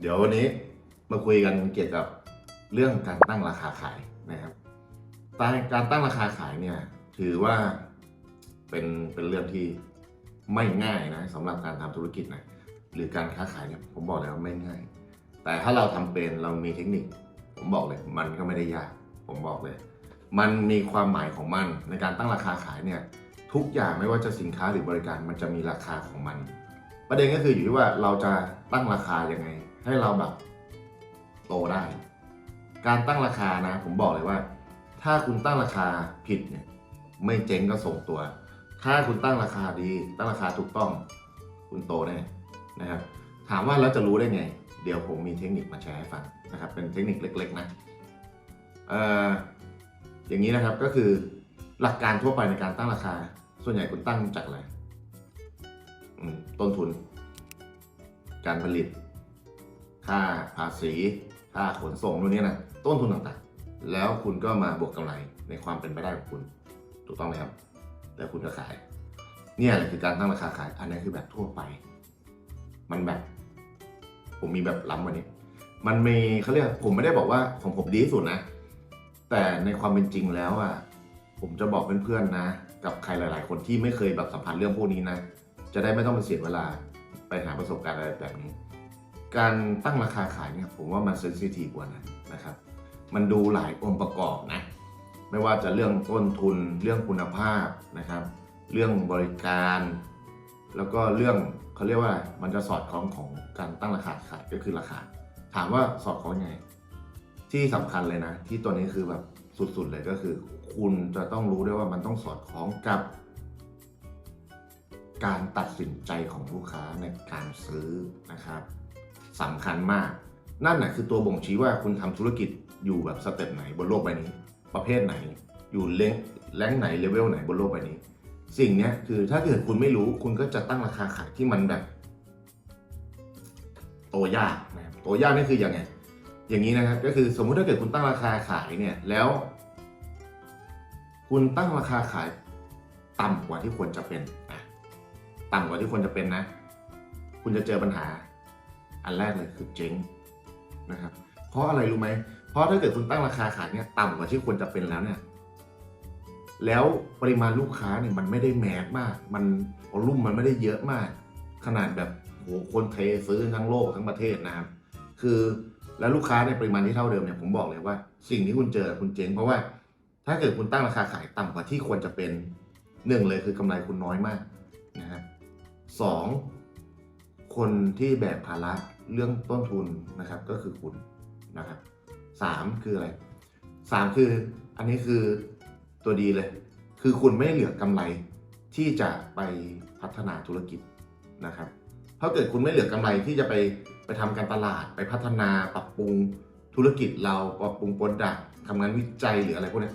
เดี๋ยววันนี้มาคุยกันเกี่ยวกับเรื่องการตั้งราคาขายนะครับการตั้งราคาขายเนี่ยถือว่าเป็นเป็นเรื่องที่ไม่ง่ายนะสำหรับการทำธุรกิจนะหรือการค้าขายเนี่ยผมบอกเลยว่าไม่ง่าย แต่ถ้าเราทำเป็นเรามีเทคนิค ผมบอกเลยมันก็ไม่ได้ยาก ผมบอกเลย มันมีความหมายของมันในการตั้งราคาขายเนี่ยทุกอย่างไม่ว่าจะสินค้าหรือบริการมันจะมีราคาของมัน ประเด็นก็คืออยู่ที่ว่าเราจะตั้งราคายังไง ให้เราแบบโตได้ การตั้งราคานะ ผมบอกเลยว่า ถ้าคุณตั้งราคาผิดเนี่ย ไม่เจ๊งก็ส่งตัว ถ้าคุณตั้งราคาดี ตั้งราคาถูกต้อง คุณโตแน่นะครับ ถามว่าแล้วจะรู้ได้ไง เดี๋ยวผมมีเทคนิคมาแชร์ให้ฟังนะครับ เป็นเทคนิคเล็ก ๆ นะเอ่ออย่างนี้นะครับก็คือหลักการทั่วไปในการตั้งราคา ส่วนใหญ่คุณตั้งจากอะไรต้นทุน การผลิต ค่าภาษีค่าขนส่งนู่นนี่นะต้นทุนต่างๆ แล้วคุณก็มาบวกกำไรในความเป็นไปได้ของคุณ ถูกต้องไหมครับแล้วคุณก็ขาย เนี่ยแหละคือการตั้งราคาขาย อันนี้คือแบบทั่วไป มันแบบ ผมมีแบบล้ำกวันนี้ มันมีเขาเรียกผมไม่ได้บอกว่าของผมดีที่สุดนะ แต่ในความเป็นจริงแล้วอะผมจะบอกเพื่อนๆนะ กับใครหลาย ๆ คนที่ไม่เคยแบบสัมผัสเรื่องพวกนี้นะ จะได้ไม่ต้องมาเสียเวลาไปหาประสบการณ์อะไรแบบนี้ การตั้งราคาขายเนี่ยผมว่ามันเซนซิทีฟกว่านั้นนะครับ มันดูหลายองค์ประกอบนะ ไม่ว่าจะเรื่องต้นทุนเรื่องคุณภาพนะครับ เรื่องบริการ แล้วก็เรื่องเขาเรียกว่ามันจะสอดคล้องของการตั้งราคาขายก็คือราคา ถามว่าสอดคล้องยังไง ที่สำคัญเลยนะ ที่ตัวนี้คือแบบสุดๆเลยก็คือ คุณจะต้องรู้ด้วยว่ามันต้องสอดคล้องกับ การตัดสินใจของลูกค้าในการซื้อนะครับ สำคัญมาก นั่นแหละคือตัวบ่งชี้ว่าคุณทำธุรกิจอยู่แบบสเต็ปไหนบนโลกใบนี้ ประเภทไหน อยู่เลงแรงไหนเลเวลไหนบนโลกใบนี้ สิ่งนี้คือถ้าเกิดคุณไม่รู้คุณก็จะตั้งราคาขายที่มันแบบโตยากนะครับโตยากนี่คืออย่างไงอย่างนี้นะครับก็คือสมมุติถ้าเกิดคุณตั้งราคาขายเนี่ยแล้ว คุณตั้งราคาขายต่ำกว่าที่ควรจะเป็นอะต่ำกว่าที่ควรจะเป็นนะ คุณจะเจอปัญหา อันแรกเลยคือเจ๊งนะครับ เพราะอะไรรู้ไหม เพราะถ้าเกิดคุณตั้งราคาขายเนี่ยต่ำกว่าที่ควรจะเป็นแล้วเนี่ย แล้วปริมาณลูกค้าเนี่ยมันไม่ได้แมสมาก มันอลุ่มมันไม่ได้เยอะมาก ขนาดแบบโหคนเทซื้อทั้งโลกทั้งประเทศนะครับ คือแล้วลูกค้าในปริมาณที่เท่าเดิมเนี่ยผมบอกเลยว่า สิ่งที่คุณเจอคุณเจ๊งเพราะว่าถ้าเกิดคุณตั้งราคาขายต่ำกว่าที่ควรจะเป็นหนึ่งเลยคือกำไรคุณน้อยมากนะครับสองคนที่แบกภาระ เรื่องต้นทุนนะครับก็คือคุณนะครับสามคืออะไรสามคืออันนี้คือตัวดีเลย คือคุณไม่เหลือกำไรที่จะไปพัฒนาธุรกิจนะครับถ้าเกิดคุณไม่เหลือกำไรที่จะไปไปทำการตลาดไปพัฒนาปรับปรุงธุรกิจเราปรับปรุงโปรดักต์ทำงานวิจัยหรืออะไรพวกนี้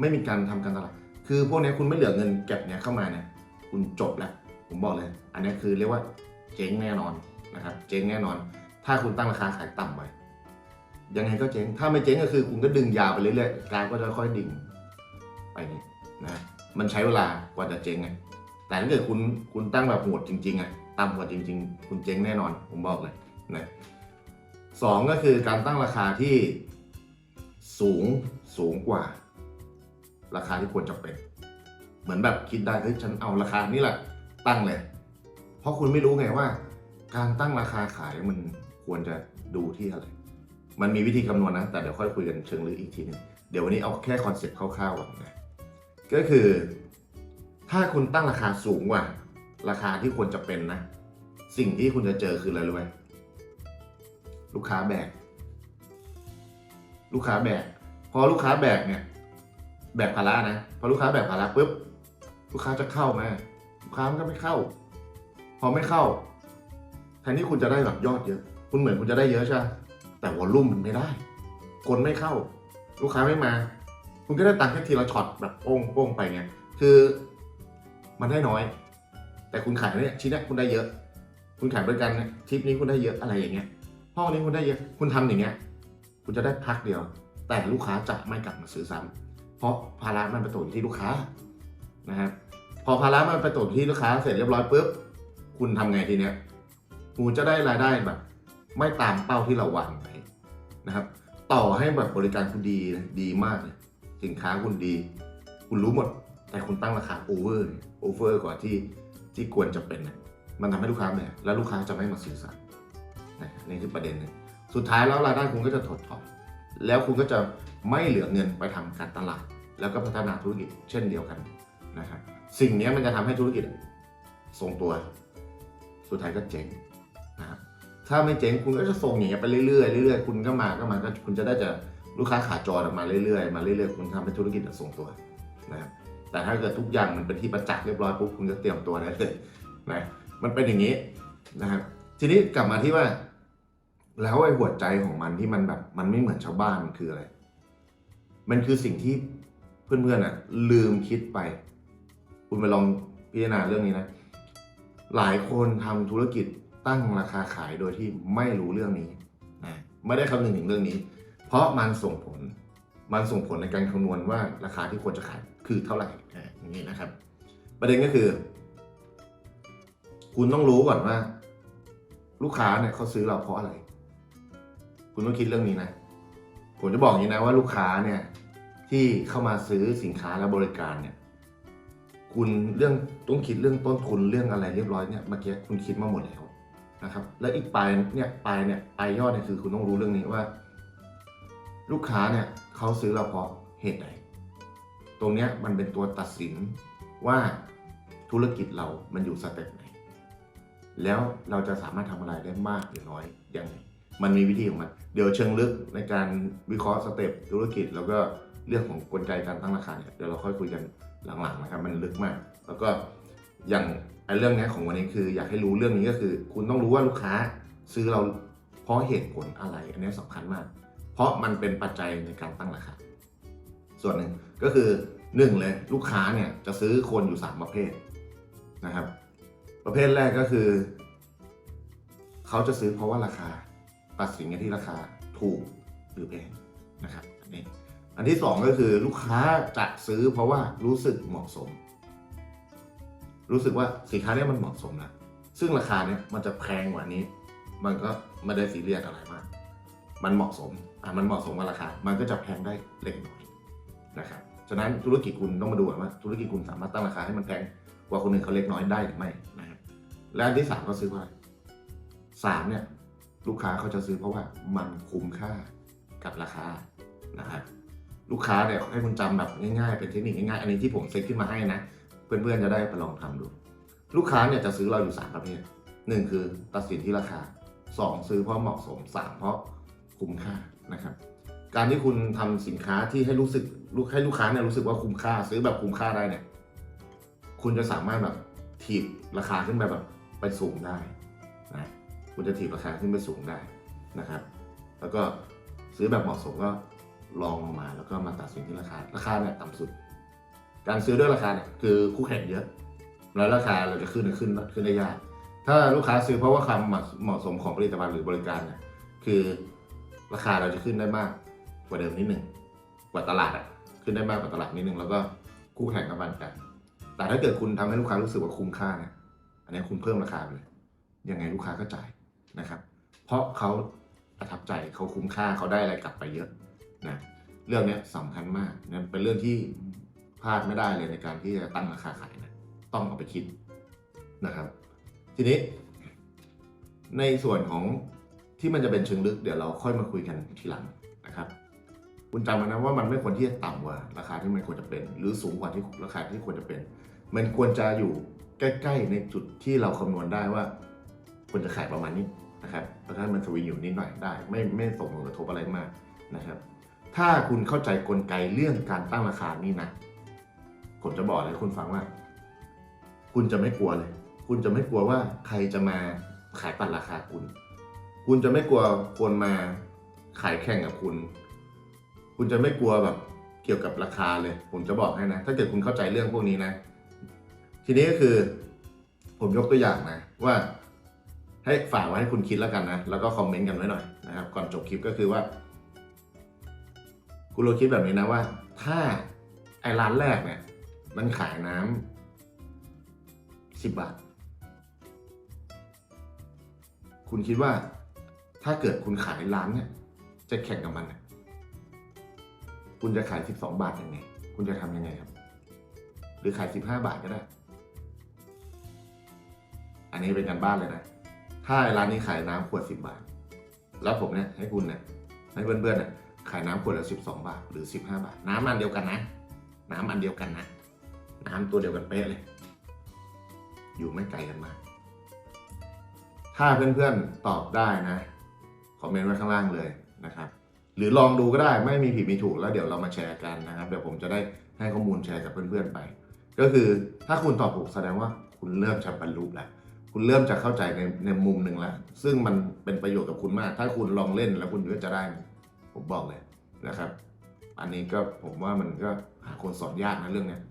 ไม่มีการทำการตลาด คือพวกนี้คุณไม่เหลือเงินเก็บเนี้ยเข้ามาเนี่ยคุณจบแล้ว ผมบอกเลย อันนี้คือเรียกว่าเจ๊งแน่นอน นะครับเจ๊งแน่นอน ถ้าคุณตั้งราคาขายต่ำไปยังไงก็เจ๊ง ถ้าไม่เจ๊งก็คือคุณก็ดึงยาวไปเรื่อยๆกาฟก็จะค่อยดิ่งไปนี่นะมันใช้เวลากว่าจะเจ๊งไงแต่ถ้าเกิดคุณคุณตั้งแบบโหดจริงๆอะต่ำกว่าจริง ๆ คุณเจ๊งแน่นอน ผมบอกเลยนะสองก็คือการตั้งราคาที่สูงสูงกว่า ราคาที่ควรจะเป็น เหมือนแบบคิดได้เฮ้ยฉันเอาราคานี้แหละตั้งเลย เพราะคุณไม่รู้ไงว่า การตั้งราคาขายมันควรจะดูที่อะไร มันมีวิธีคำนวณนะ แต่เดี๋ยวค่อยคุยกันเชิงลึกอีกทีนึง เดี๋ยววันนี้เอาแค่คอนเซ็ปต์คร่าวๆก่อนนะ ก็คือ ถ้าคุณตั้งราคาสูงกว่า ราคาที่ควรจะเป็นนะ สิ่งที่คุณจะเจอคืออะไรรู้ไหมลูกค้าแบก ลูกค้าแบก พอลูกค้าแบกเนี่ย แบกภาระนะ พอลูกค้าแบกภาระปุ๊บ ลูกค้าจะเข้าไหมลูกค้ามันก็ไม่เข้า พอไม่เข้า นที่คุณจะได้แบบยอดเยอะ คุณเหมือนคุณจะได้เยอะใช่ไหมแต่วอลลุ่มมันไม่ได้ คนไม่เข้า ลูกค้าไม่มา คุณก็ได้ตังค์แค่ทีละช็อตแบบโป้งโป้งไปไง คือมันได้น้อย แต่คุณขายเนี่ยชิ้นนี้คุณได้เยอะ คุณขายบริการเนี่ยทริปนี้คุณได้เยอะอะไรอย่างเงี้ยห้องนี้คุณได้เยอะ คุณทำอย่างเงี้ย คุณจะได้พักเดียว แต่ลูกค้าจะไม่กลับมาซื้อซ้ำเพราะภาระมันไปตกอยู่ที่ลูกค้านะครับพอภาระมันไปตกที่ลูกค้าเสร็จเรียบร้อยปุ๊บ คุณทำไงทีเนี้ย คุณจะได้รายได้แบบ ไม่ตามเป้าที่เราวางไว้นะครับ ต่อให้แบบบริการคุณดีดีมากเลยสินค้าคุณดี คุณรู้หมด แต่คุณตั้งราคาโอเวอร์โอเวอร์กว่าที่ที่ควรจะเป็นมันทำให้ลูกค้าเนี่ยแล้วลูกค้าจะไม่มาซื้อซ้ำนะนี่คือประเด็นหนึ่งสุดท้ายแล้วรายได้คุณก็จะถดถอยแล้วคุณก็จะไม่เหลือเงินไปทำการตลาด แล้วก็พัฒนาธุรกิจเช่นเดียวกันนะครับสิ่งนี้มันจะทำให้ธุรกิจทรงตัว สุดท้ายก็เจ๊ง ถ้าไม่เจ๊งคุณก็จะส่งอย่างเงี้ยไปเรื่อยๆเรื่อยๆคุณก็มาก็มาก็คุณจะได้จะลูกค้าขาจรออกมาเรื่อยๆมาเรื่อยๆคุณทำให้ธุรกิจทรงตัวนะครับแต่ถ้าเกิดทุกอย่างมันเป็นที่ประจักษ์เรียบร้อยปุ๊บคุณก็เตรียมตัวได้เลยนะมันเป็นอย่างนี้นะครับทีนี้กลับมาที่ว่า แล้วไอ้หัวใจของมันที่มันแบบมันไม่เหมือนชาวบ้านมันคืออะไร มันคือสิ่งที่เพื่อนๆอะ ลืมคิดไป คุณไปลองพิจารณาเรื่องนี้นะ หลายคนทำธุรกิจ ตั้งราคาขายโดยที่ไม่รู้เรื่องนี้นะไม่ได้คำนึงถึงเรื่องนี้ เพราะมันส่งผลมันส่งผลในการคำนวณว่าราคาที่ควรจะขายคือเท่าไหร่อะอย่างนี้นะครับ ประเด็นก็คือ คุณต้องรู้ก่อนว่า ลูกค้าเนี่ยเขาซื้อเราเพราะอะไร คุณต้องคิดเรื่องนี้นะผมจะบอกอย่างนี้นะว่าลูกค้าเนี่ยที่เข้ามาซื้อสินค้าและบริการเนี่ย คุณเรื่องต้องคิดเรื่องต้นทุนเรื่องอะไรเรียบร้อยเนี่ยเมื่อกี้คุณคิดมาหมดแล้ว นะครับ และอีกปลายเนี่ยปลายเนี่ยปลายยอดเนี่ยคือคุณต้องรู้เรื่องนี้ว่า ลูกค้าเนี่ยเขาซื้อเราเพราะเหตุใดตรงเนี้ยมันเป็นตัวตัดสินว่าธุรกิจเรามันอยู่สเต็ปไหน แล้วเราจะสามารถทำอะไรได้มากหรือน้อยยังไงมันมีวิธีของมัน เดี๋ยวเชิงลึกในการวิเคราะห์สเต็ปธุรกิจ แล้วก็เรื่องของกลไกการตั้งราคาเนี่ยเดี๋ยวเราค่อยคุยกันหลังๆนะครับ มันลึกมาก แล้วก็ อย่างไอ้เรื่องนี้ของวันนี้คือ อยากให้รู้เรื่องนี้ก็คือ คุณต้องรู้ว่าลูกค้าซื้อเราเพราะเหตุผลอะไร อันนี้สำคัญมาก เพราะมันเป็นปัจจัยในการตั้งราคาส่วนหนึ่งก็คือหนึ่งเลยลูกค้าเนี่ยจะซื้อคนอยู่สามประเภทนะครับ ประเภทแรกก็คือ เขาจะซื้อเพราะว่าราคา ตัดสินกันที่ราคาถูกหรือแพงนะครับอันนี้อันที่สองก็คือลูกค้าจะซื้อเพราะว่ารู้สึกเหมาะสม รู้สึกว่าสินค้าเนี้มันเหมาะสมนะซึ่งราคาเนี้ยมันจะแพงกว่านี้ มันก็ไม่ได้ซีเรียสอะไรมาก มันเหมาะสมอะมันเหมาะสมกับราคา มันก็จะแพงได้เล็กน้อยนะครับฉะนั้นธุรกิจคุณต้องมาดูว่า ธุรกิจคุณสามารถตั้งราคาให้มันแพงกว่าคนอื่นเขาเล็กน้อยได้หรือไม่นะครับและอันที่สามก็ซื้อเพราะอะไรสามเนี่ยลูกค้าเขาจะซื้อเพราะว่ามันคุ้มค่ากับราคานะครับลูกค้าเนี่ยให้คุณจำแบบง่ายๆ เป็นเทคนิคง่ายๆ อันนี้ที่ผมเซตขึ้นมาให้นะ เพื่อนๆจะได้ไปลองทำดู ลูกค้าเนี่ยจะซื้อเราอยู่ 3 ประเภทหนึ่งคือตัดสินที่ราคา 2 ซื้อเพราะเหมาะสม 3 เพราะคุ้มค่านะครับ การที่คุณทำสินค้าที่ให้รู้สึกลูกให้ลูกค้าเนี่ยรู้สึกว่าคุ้มค่า ซื้อแบบคุ้มค่าได้เนี่ย คุณจะสามารถแบบถีบราคาขึ้นไปแบบไปสูงได้นะคุณจะถีบราคาขึ้นไปสูงได้นะครับ แล้วก็ซื้อแบบเหมาะสมก็ลองลงมาแล้วก็มาตัดสินที่ราคา ราคาเนี่ยต่ำสุด การซื้อด้วยราคาเนี่ยคือคู่แข่งเยอะ แล้วราคาเราจะขึ้นขึ้นขึ้นได้ยาก ถ้าลูกค้าซื้อเพราะว่าความเหมาะสมของผลิตภัณฑ์หรือบริการเนี่ยคือราคาเราจะขึ้นได้มากกว่าเดิมนิดหนึ่งกว่าตลาดอะขึ้นได้มากกว่าตลาดนิดหนึ่งแล้วก็คู่แข่งกับมันกัน แต่ถ้าเกิดคุณทำให้ลูกค้ารู้สึกว่าคุ้มค่าเนี่ยอันนี้คุณเพิ่มราคาไปเลยยังไงลูกค้าก็จ่ายนะครับ เพราะเขาประทับใจเขาคุ้มค่าเขาได้อะไรกลับไปเยอะนะเรื่องนี้ยสำคัญมากนั่นเป็นเรื่องที่ พลาดไม่ได้เลยในการที่จะตั้งราคาขายนะต้องเอาไปคิดนะครับ ทีนี้ ในส่วนของที่มันจะเป็นเชิงลึกเดี๋ยวเราค่อยมาคุยกันทีหลังนะครับ คุณจำไว้นะว่ามันไม่ควรที่จะต่ำกว่าราคาที่มันควรจะเป็น หรือสูงกว่าที่ราคาที่ควรจะเป็น มันควรจะอยู่ใกล้ ๆ ในจุดที่เราคำนวณได้ว่าควรจะขายประมาณนี้นะครับแล้วถ้ามันสวิงอยู่นิดหน่อยได้ ไม่ไม่ส่งผลกระทบอะไรมากนะครับ ถ้าคุณเข้าใจกลไกเรื่องการตั้งราคานี่นะ ผมจะบอกเลยให้คุณฟังว่า คุณจะไม่กลัวเลย คุณจะไม่กลัวว่าใครจะมาขายตัดราคาคุณ คุณจะไม่กลัวคนมาขายแข่งกับคุณ คุณจะไม่กลัวแบบเกี่ยวกับราคาเลย ผมจะบอกให้นะ ถ้าเกิดคุณเข้าใจเรื่องพวกนี้นะ ทีนี้ก็คือ ผมยกตัวอย่างนะว่า ให้ฝากไว้ให้คุณคิดแล้วกันนะ แล้วก็คอมเมนต์กันไว้หน่อยนะครับ ก่อนจบคลิปก็คือว่า คุณลองคิดแบบนี้นะว่า ถ้าไอ้ร้านแรกเนี่ย มันขายน้ำสิบบาท คุณคิดว่า ถ้าเกิดคุณขายร้านเนี่ย จะแข่งกับมันนะคุณจะขาย12บสองบาทยังไง คุณจะทำยังไงครับ หรือขาย15บห้าบาทก็ได้ อันนี้เป็นการบ้านเลยนะ ถ้าร้านนี้ขายน้ำขวด10บาท แล้วผมเนี่ยให้คุณเนี่ยให้เพื่อนๆเนี่ยขายน้ำขวดละ12 บาท หรือ 15 บาท น้ำอันเดียวกันนะ น้ำอันเดียวกันนะ น้ำตัวเดียวกันเป๊ะเลย อยู่ไม่ไกลกันมาก ถ้าเพื่อนๆตอบได้นะ คอมเมนต์ไว้ข้างล่างเลยนะครับ หรือลองดูก็ได้ไม่มีผิดมีถูกแล้วเดี๋ยวเรามาแชร์กันนะครับ เดี๋ยวผมจะได้ให้ข้อมูลแชร์กับเพื่อนๆไป ก็คือถ้าคุณตอบถูกแสดงว่าคุณเริ่มจะบรรลุแล้วคุณเริ่มจะเข้าใจในในมุมหนึ่งแล้ว ซึ่งมันเป็นประโยชน์กับคุณมาก ถ้าคุณลองเล่นแล้วคุณก็จะได้ ผมบอกเลยนะครับ อันนี้ก็ผมว่ามันก็หาคนสอนยากนะเรื่องเนี้ย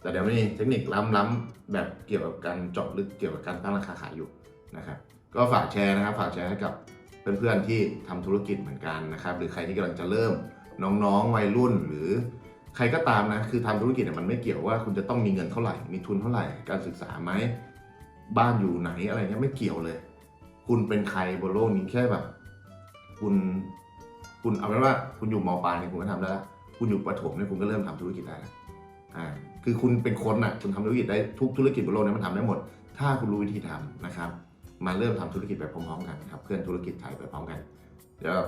แต่เดี๋ยวมีเทคนิคล้ำๆแบบเกี่ยวกับการเจาะลึกเกี่ยวกับการตั้งราคาขายอยู่นะครับก็ฝากแชร์นะครับ ฝากแชร์ให้กับเพื่อนๆที่ทำธุรกิจเหมือนกันนะครับ หรือใครที่กำลังจะเริ่มน้องๆวัยรุ่นหรือใครก็ตามนะคือทำธุรกิจเนี่ยมันไม่เกี่ยวว่าคุณจะต้องมีเงินเท่าไหร่ มีทุนเท่าไหร่การศึกษาไหมบ้านอยู่ไหนอะไรเงี้ยไม่เกี่ยวเลย คุณเป็นใครบนโลกนี้แค่แบบ คุณคุณเอาเป็นว่าคุณอยู่มปลายเนี่ยคุณก็ทำได้แล้วคุณอยู่ประถมเนี่ยคุณก็เริ่มทำธุรกิจได้แล้วอ่า คือคุณเป็นคนน่ะคุณทำธุรกิจได้ทุกธุรกิจบนโลกนี้มันทำได้หมด ถ้าคุณรู้วิธีทำนะครับ มาเริ่มทำธุรกิจไปพร้อมๆกันครับเพื่อนธุรกิจไทยไปพร้อมกัน เดี๋ยวเรา